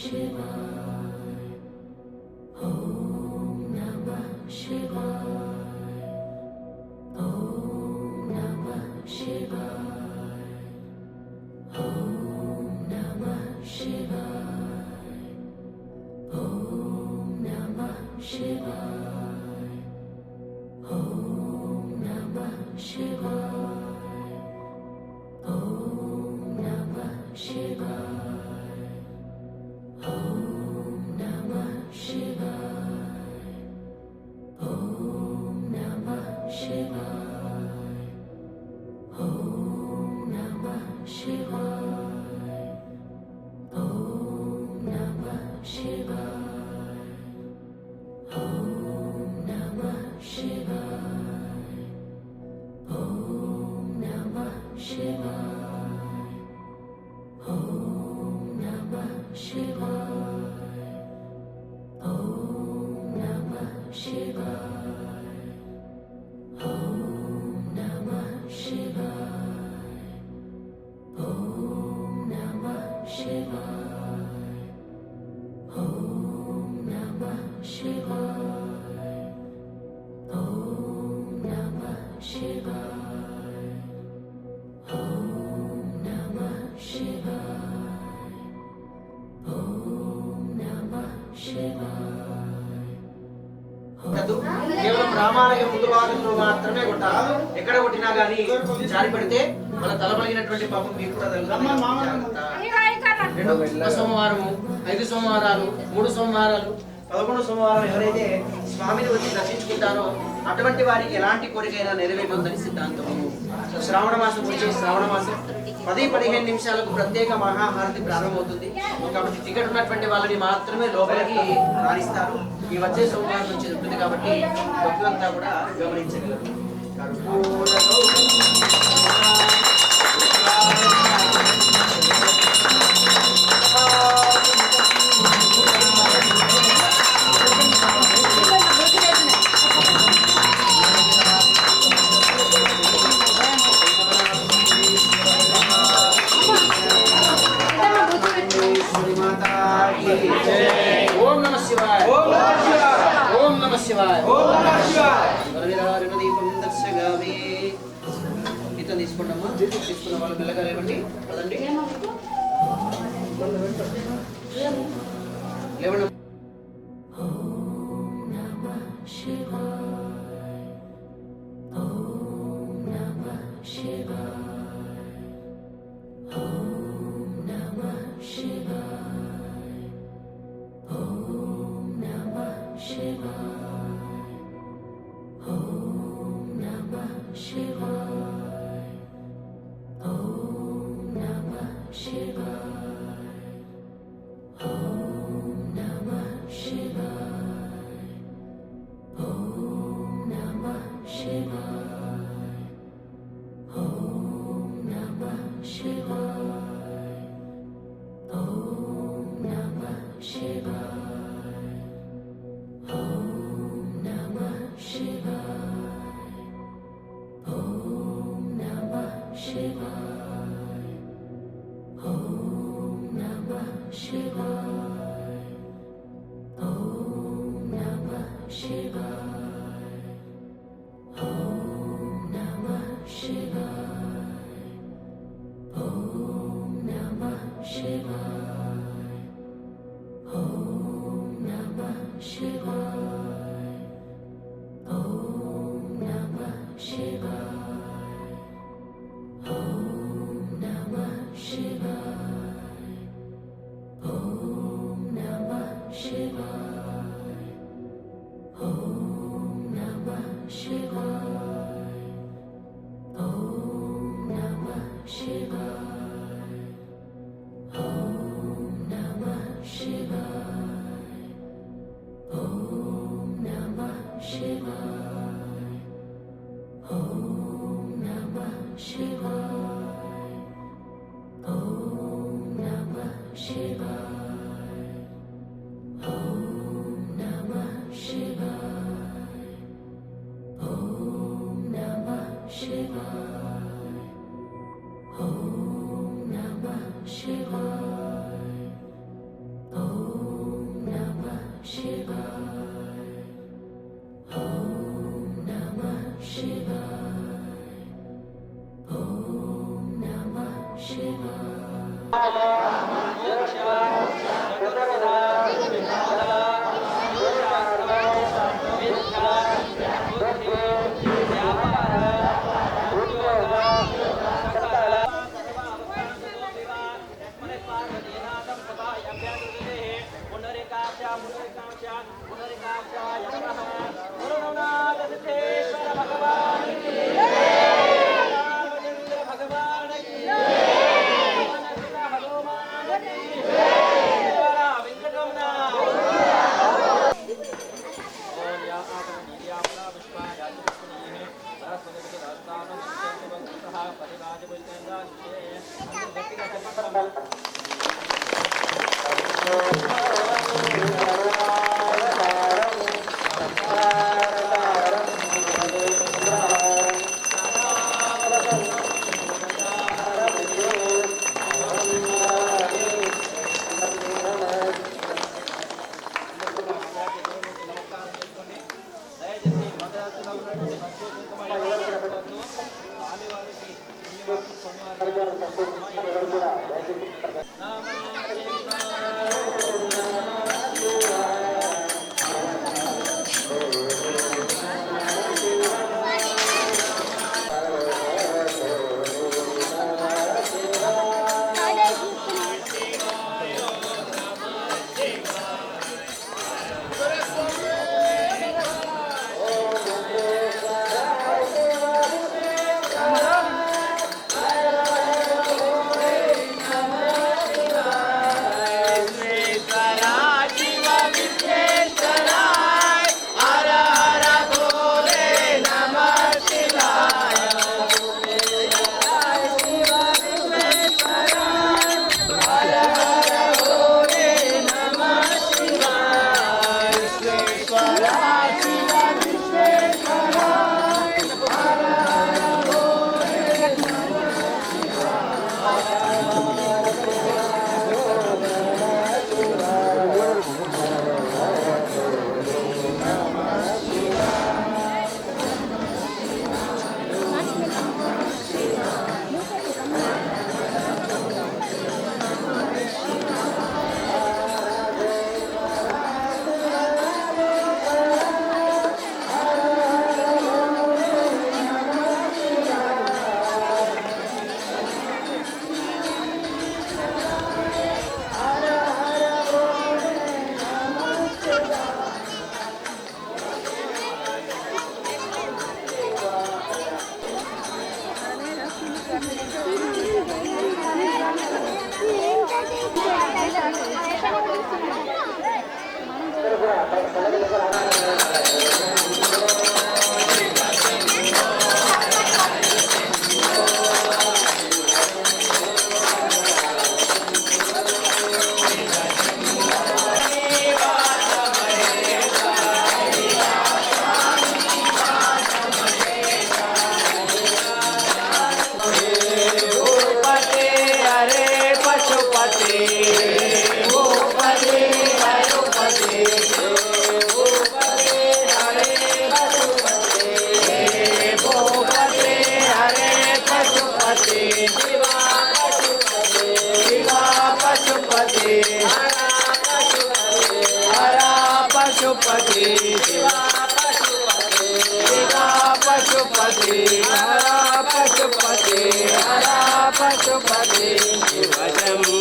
翅膀 కేవలం రామాలయం ముందు భాగంలో మాత్రమే కొట్టాలి? ఎక్కడ కొట్టినా గానీ జారి పడితే మన తలపలిగినటువంటి పాపం మీకు కూడా. రెండు సోమవారము ఐదు సోమవారాలు మూడు సోమవారాలు పదకొండు సోమవారం ఎవరైతే స్వామిని వచ్చి దర్శించుకుంటారో అటువంటి వారికి ఎలాంటి కోరికైనా నెరవేరుతుందని సిద్ధాంతము శ్రావణ మాసం వచ్చే శ్రావణ మాసం పది పదిహేను నిమిషాలకు ప్రత్యేక మహాహారతి ప్రారంభమవుతుంది. కాబట్టి టికెట్ ఉన్నటువంటి వాళ్ళని మాత్రమే లోపలికి రాణిస్తారు ఈ వచ్చే సోమవారం నుంచి ఉంటుంది కాబట్టి భక్తులంతా కూడా గమనించగలరు 是吧。Shiva. पशुपते हरा पशुपते हरा पशुपते शिव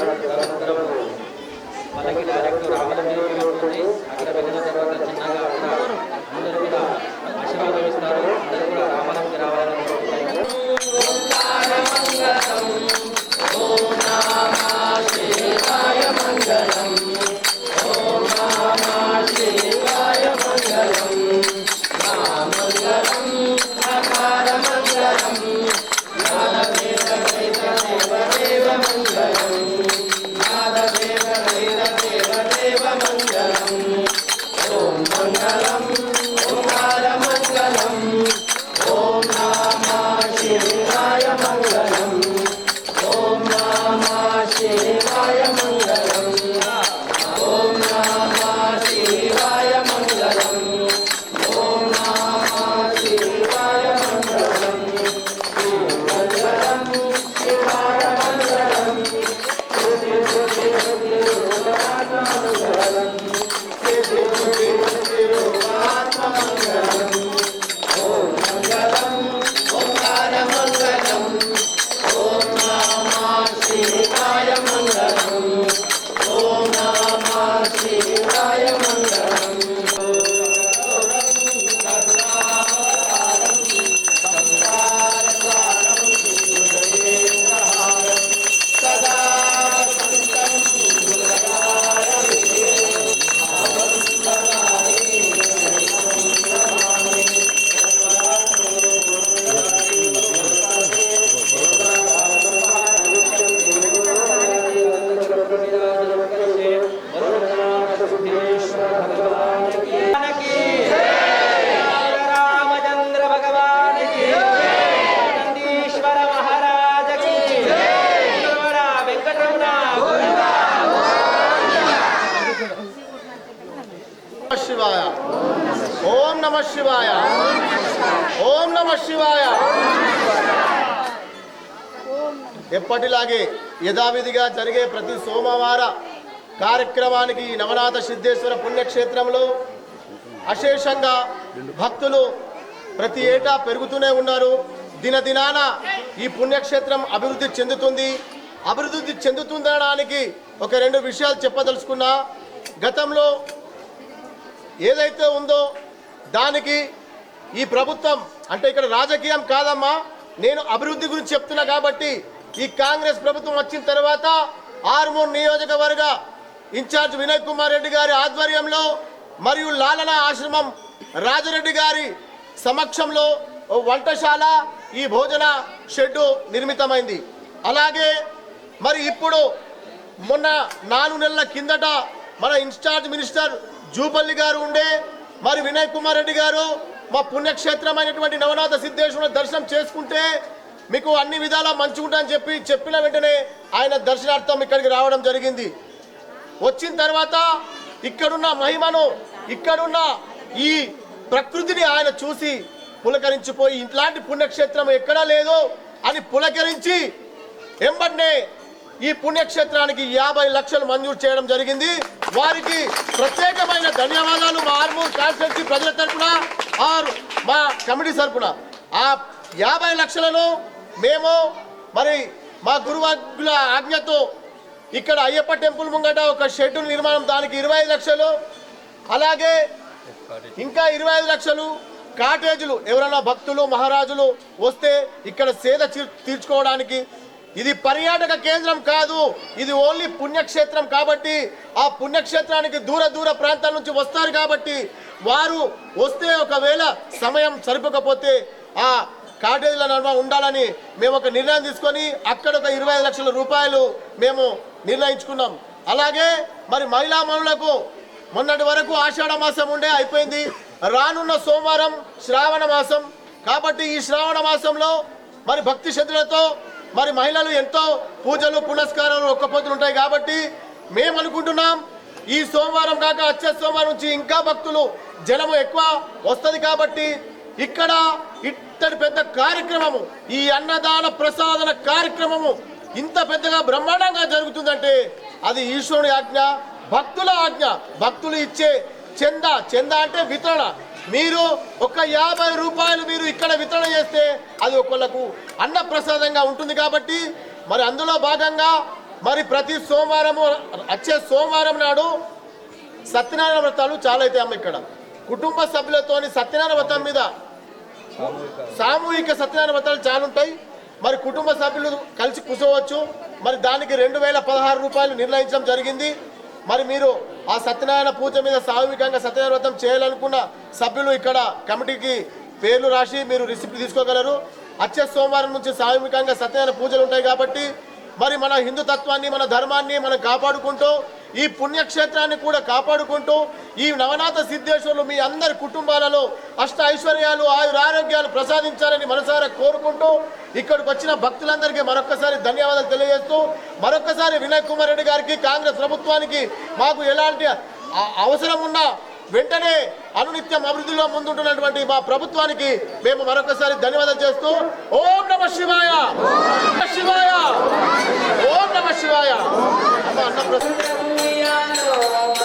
ఆరాధన కలుగుతుంది మనకి డైరెక్టర్ రావడం జరుగుతుంది నమ శివాయ. ఓం నమ శివాయ. ఎప్పటిలాగే యథావిధిగా జరిగే ప్రతి సోమవార కార్యక్రమానికి ఈ నవనాథ సిద్ధేశ్వర పుణ్యక్షేత్రంలో అశేషంగా భక్తులు ప్రతి ఏటా పెరుగుతూనే ఉన్నారు. దినదినాన ఈ పుణ్యక్షేత్రం అభివృద్ధి చెందుతుంది. అభివృద్ధి చెందుతుందనడానికి ఒక రెండు విషయాలు చెప్పదలుచుకున్నా. గతంలో ఏదైతే ఉందో దానికి ఈ ప్రభుత్వం అంటే ఇక్కడ రాజకీయం కాదమ్మా నేను అభివృద్ధి గురించి చెప్తున్నా కాబట్టి ఈ కాంగ్రెస్ ప్రభుత్వం వచ్చిన తర్వాత ఆర్మూర్ నియోజకవర్గ ఇన్ఛార్జ్ వినయ్ కుమార్ రెడ్డి గారి ఆధ్వర్యంలో మరియు లాలన ఆశ్రమం రాజరెడ్డి గారి సమక్షంలో వంటశాల ఈ భోజన షెడ్డు నిర్మితమైంది. అలాగే మరి ఇప్పుడు మొన్న నాలుగు నెలల కిందట మన ఇన్ఛార్జ్ మినిస్టర్ జూపల్లి గారు ఉండే మరి వినయ్ కుమార్ రెడ్డి గారు మా పుణ్యక్షేత్రమైనటువంటి నవనాథ సిద్ధేశ్వర దర్శనం చేసుకుంటే మీకు అన్ని విధాలా మంచిగుంటుందని చెప్పి చెప్పిన వెంటనే ఆయన దర్శనార్థం ఇక్కడికి రావడం జరిగింది. వచ్చిన తర్వాత ఇక్కడున్న మహిమను ఇక్కడున్న ఈ ప్రకృతిని ఆయన చూసి పులకరించిపోయి ఇట్లాంటి పుణ్యక్షేత్రం ఎక్కడా లేదు అని పులకరించి ఎంబడినే ఈ పుణ్యక్షేత్రానికి యాభై లక్షలు మంజూరు చేయడం జరిగింది. వారికి ప్రత్యేకమైన ధన్యవాదాలు మా ఆర్మూర్ కాన్స్టిట్యూన్సీ ప్రజల తరపున ఆర్ మా కమిటీ తరఫున ఆ యాభై లక్షలను మేము మరి మా గురువాగ్ల ఆజ్ఞతో ఇక్కడ అయ్యప్ప టెంపుల్ ముంగట ఒక షెడ్ నిర్మాణం దానికి ఇరవై ఐదు లక్షలు. అలాగే ఇంకా ఇరవై ఐదు లక్షలు కాటేజీలు ఎవరైనా భక్తులు మహారాజులు వస్తే ఇక్కడ సేద తీర్- తీర్చుకోవడానికి ఇది పర్యాటక కేంద్రం కాదు ఇది ఓన్లీ పుణ్యక్షేత్రం కాబట్టి ఆ పుణ్యక్షేత్రానికి దూర దూర ప్రాంతాల నుంచి వస్తారు కాబట్టి వారు వస్తే ఒకవేళ సమయం సరిపోకపోతే ఆ కాటేజీల నడుమ ఉండాలని మేము ఒక నిర్ణయం తీసుకొని అక్కడ ఒక ఇరవై లక్షల రూపాయలు మేము నిర్ణయించుకున్నాం. అలాగే మరి మహిళా మనులకు మొన్నటి వరకు ఆషాఢ మాసం ఉండే అయిపోయింది. రానున్న సోమవారం శ్రావణ మాసం. కాబట్టి ఈ శ్రావణ మాసంలో మరి భక్తి శ్రద్ధలతో మరి మహిళలు ఎంతో పూజలు పునస్కారాలు ఒక్కపోతులు ఉంటాయి కాబట్టి మేము అనుకుంటున్నాం ఈ సోమవారం కాక వచ్చే సోమవారం నుంచి ఇంకా భక్తులు జనము ఎక్కువ వస్తుంది కాబట్టి ఇక్కడ ఇత్తడి పెద్ద కార్యక్రమము ఈ అన్నదాన ప్రసాదన కార్యక్రమము ఇంత పెద్దగా బ్రహ్మాండంగా జరుగుతుందంటే అది ఈశ్వరుని ఆజ్ఞ భక్తుల ఆజ్ఞ. భక్తులు ఇచ్చే చందా చందా అంటే వితరణ. మీరు ఒక యాభై రూపాయలు మీరు ఇక్కడ వితరణ చేస్తే అది ఒకళ్ళకు అన్న ప్రసాదంగా ఉంటుంది కాబట్టి మరి అందులో భాగంగా మరి ప్రతి సోమవారము వచ్చే సోమవారం నాడు సత్యనారాయణ వ్రతాలు చాలా అయితే అమ్మ ఇక్కడ. కుటుంబ సభ్యులతోని సత్యనారాయణ వ్రతం మీద సామూహిక సత్యనారాయణ వ్రతాలు చాలా ఉంటాయి. మరి కుటుంబ సభ్యులు కలిసి కూర్చోవచ్చు. మరి దానికి రెండు వేల పదహారు రూపాయలు నిర్ణయించడం జరిగింది. మరి మీరు ఆ సత్యనారాయణ పూజ మీద సామూహికంగా సత్యనారాయణ వ్రతం చేయాలనుకున్న సభ్యులు ఇక్కడ కమిటీకి పేర్లు రాసి మీరు రిసిప్ట్ తీసుకోగలరు. వచ్చే సోమవారం నుంచి సామూహికంగా సత్యనారాయణ పూజలు ఉంటాయి కాబట్టి మరి మన హిందుతత్వాన్ని మన ధర్మాన్ని మనం కాపాడుకుంటూ ఈ పుణ్యక్షేత్రాన్ని కూడా కాపాడుకుంటూ ఈ నవనాథ సిద్ధేశ్వరులు మీ అందరి కుటుంబాలలో అష్ట ఐశ్వర్యాలు ఆయుర ఆరోగ్యాలు ప్రసాదించాలని మనసారా కోరుకుంటూ ఇక్కడికి వచ్చిన భక్తులందరికీ మరొకసారి ధన్యవాదాలు తెలియజేస్తూ మరొకసారి వినయ్ కుమార్ రెడ్డి గారికి కాంగ్రెస్ ప్రభుత్వానికి మాకు ఎలాంటి అవసరం ఉన్నా వెంటనే అనునిత్యం అభివృద్ధిలో ముందుంటున్నటువంటి మా ప్రభుత్వానికి మేము మరొకసారి ధన్యవాదాలు చేస్తూ ఓం నమ శివాయ! నమ శివాయ! ఓం నమ శివాయ! అన్న ప్రశ్న I know.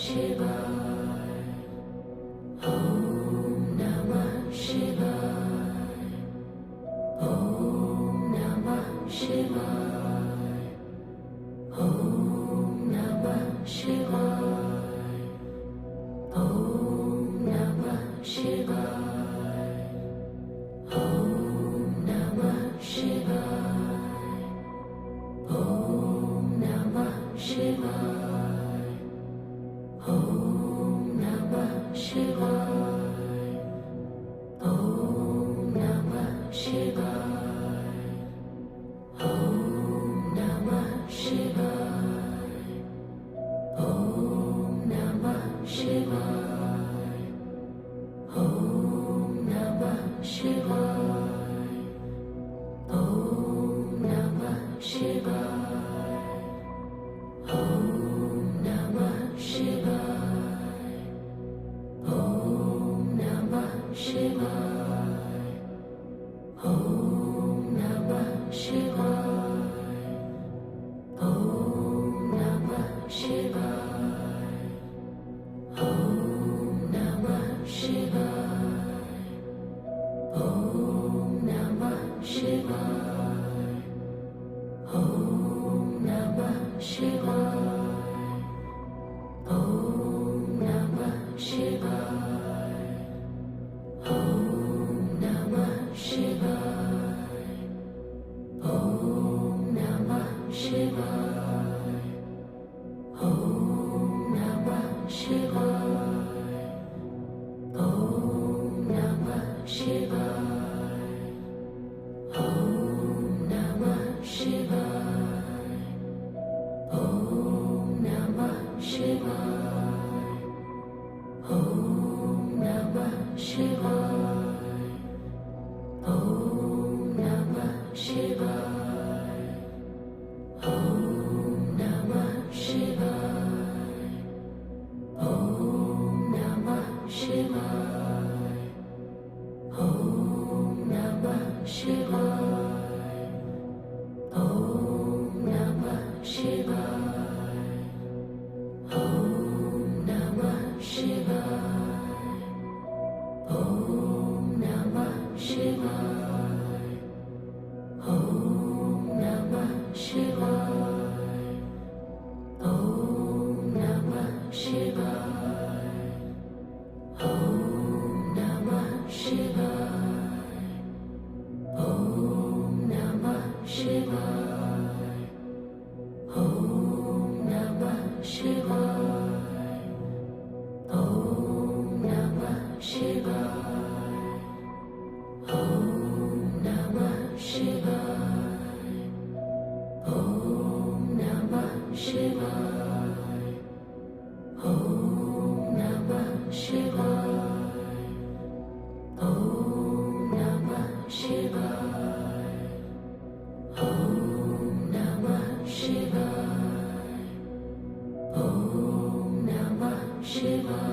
是吧。Shiva. Shiva.